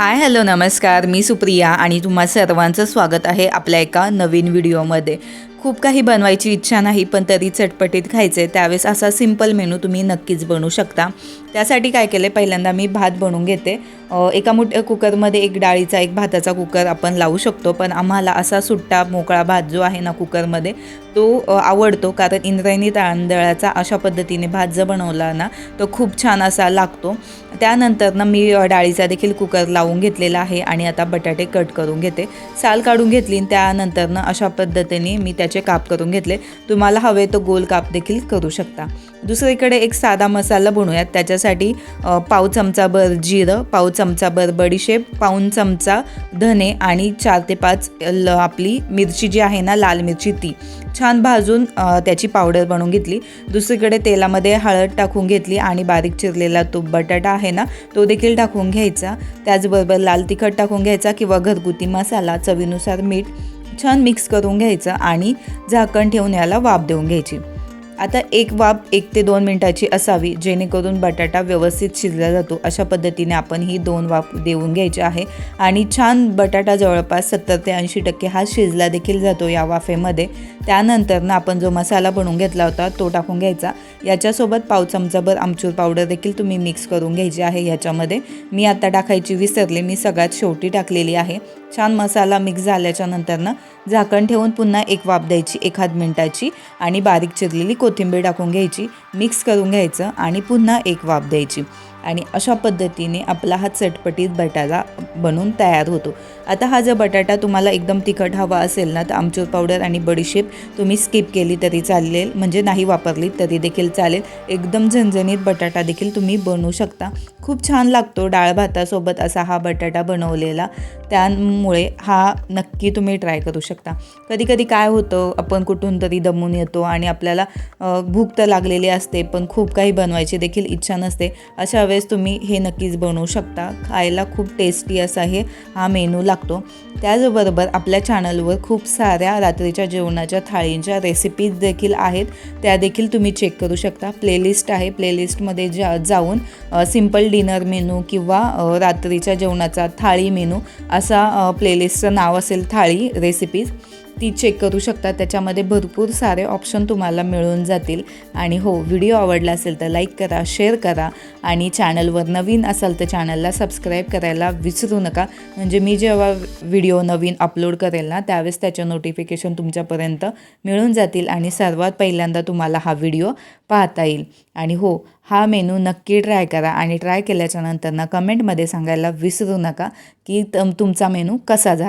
Hi hello नमस्कार. मी सुप्रिया आणि तुम्हा सर्वांचं स्वागत आहे आपल्या एका नवीन व्हिडिओमध्ये. खूप काही बनवायची इच्छा नाही पण तरी चटपटीत खायचे. त्यावेळेस असा सिंपल मेनू तुम्ही नक्कीच बनवू शकता. त्यासाठी काय केलं पहिल्यांदा मी भात बनवून घेते. एका मोठ्या कुकरमध्ये एक डाळीचा एक भाताचा कुकर आपण लावू शकतो पण आम्हाला असा सुट्टा मोकळा भात जो आहे ना कुकरमध्ये तो आवडतो. कारण इंद्रायणी तांदळाचा अशा पद्धतीने भात जर बनवला ना तो खूप छान असा लागतो. त्यानंतर ना मी डाळीचा देखील कुकर लावून घेतलेला आहे आणि आता बटाटे कट करून घेते. साल काढून घेतली आणि त्यानंतर ना अशा पद्धतीने मी त्याचे काप करून घेतले. तुम्हाला हवे तो गोल काप देखील करू शकता. दुसरीकडे एक साधा मसाला बनवूयात. त्याच्यासाठी पाव चमचाभर जिरं पाव चमचाभर बडीशेप पाऊन चमचा धने आणि चार ते पाच ल आपली मिरची जी आहे ना लाल मिरची ती. छान भाजून त्याची पावडर बनवून घेतली. दुसरीकडे तेलामध्ये हळद टाकून घेतली आणि बारीक चिरलेला तो बटाटा आहे ना तो देखील टाकून घ्यायचा. त्याचबरोबर लाल तिखट टाकून घ्यायचा किंवा घरगुती मसाला चवीनुसार मीठ छान मिक्स करून घ्यायचं आणि झाकण ठेवून याला वाफ देऊन घ्यायची. आता एक वाफ एक ते दोन मिनटाची असावी जेणेकरून बटाटा व्यवस्थित शिजला जातो. अशा पद्धतीने आपण ही दोन वाफ देऊन घ्यायची आहे. आणि छान बटाटा जवळपास सत्तर ते ऐंशी टक्के हा शिजला देखील जातो या वाफेमध्ये. त्यानंतर ना आपण जो मसाला बनवून घेतला होता तो टाकून घ्यायचा. याच्यासोबत पाव चमचाभर आमचूर पावडर देखील तुम्ही मिक्स करून घ्यायची आहे याच्यामध्ये. मी आता टाकायची विसरले मी सगळ्यात शेवटी टाकलेली आहे. छान मसाला मिक्स झाल्याच्या नंतरनं झाकण ठेवून पुन्हा एक वाफ द्यायची एखाद मिनटाची. आणि बारीक चिरलेली कोथिंबीर टाकून घ्यायची मिक्स करून घ्यायचं आणि पुन्हा एक वाफ द्यायची. आणि अशा पद्धतीने आपला हा चटपटीत बटाटा बनून तयार होतो. आता हा जर बटाटा तुम्हाला एकदम तिखट हवा असेल ना तर आमचूर पावडर आणि बडीशेप तुम्ही स्किप केली तरी चालेल. म्हणजे नाही वापरली तरी देखील चालेल. एकदम झणझणीत बटाटा देखील तुम्ही बनवू शकता. खूप छान लागतो डाळ भातासोबत असा हा बटाटा बनवलेला. त्यामुळे हा नक्की तुम्ही ट्राय करू शकता. कधी कधी काय होतं आपण कुठून तरी दमून येतो आणि आपल्याला भूक तर लागलेली असते पण खूप काही बनवायची देखील इच्छा नसते. अशा वेळेस तुम्ही हे नक्कीच बनवू शकता. खायला खूप टेस्टी असा हे हा मेनू लागतो. त्याचबरोबर आपल्या चॅनलवर खूप साऱ्या रात्रीच्या जेवणाच्या थाळींच्या रेसिपीज देखील आहेत. त्या देखील तुम्ही चेक करू शकता. प्लेलिस्ट आहे. प्लेलिस्टमध्ये जा जाऊन सिंपल डिनर मेनू किंवा रात्रीच्या जेवणाचा थाळी मेनू असा प्लेलिस्टचं नाव असेल थाळी रेसिपीज ती चेक करू शकता. त्याच्यामध्ये भरपूर सारे ऑप्शन तुम्हाला मिळून जातील. आणि हो व्हिडिओ आवडला असेल तर लाईक करा शेअर करा. आणि चॅनलवर नवीन असाल तर चॅनलला सबस्क्राईब करायला विसरू नका. म्हणजे मी जेव्हा व्हिडिओ नवीन अपलोड करेल ना त्यावेळेस त्याचं नोटिफिकेशन तुमच्यापर्यंत मिळून जातील. आणि सर्वात पहिल्यांदा तुम्हाला हा व्हिडिओ पाहता येईल. आणि हो हा मेनू नक्की ट्राय करा. आणि ट्राय केल्याच्यानंतर ना कमेंटमध्ये सांगायला विसरू नका की तुमचा मेनू कसा झाला.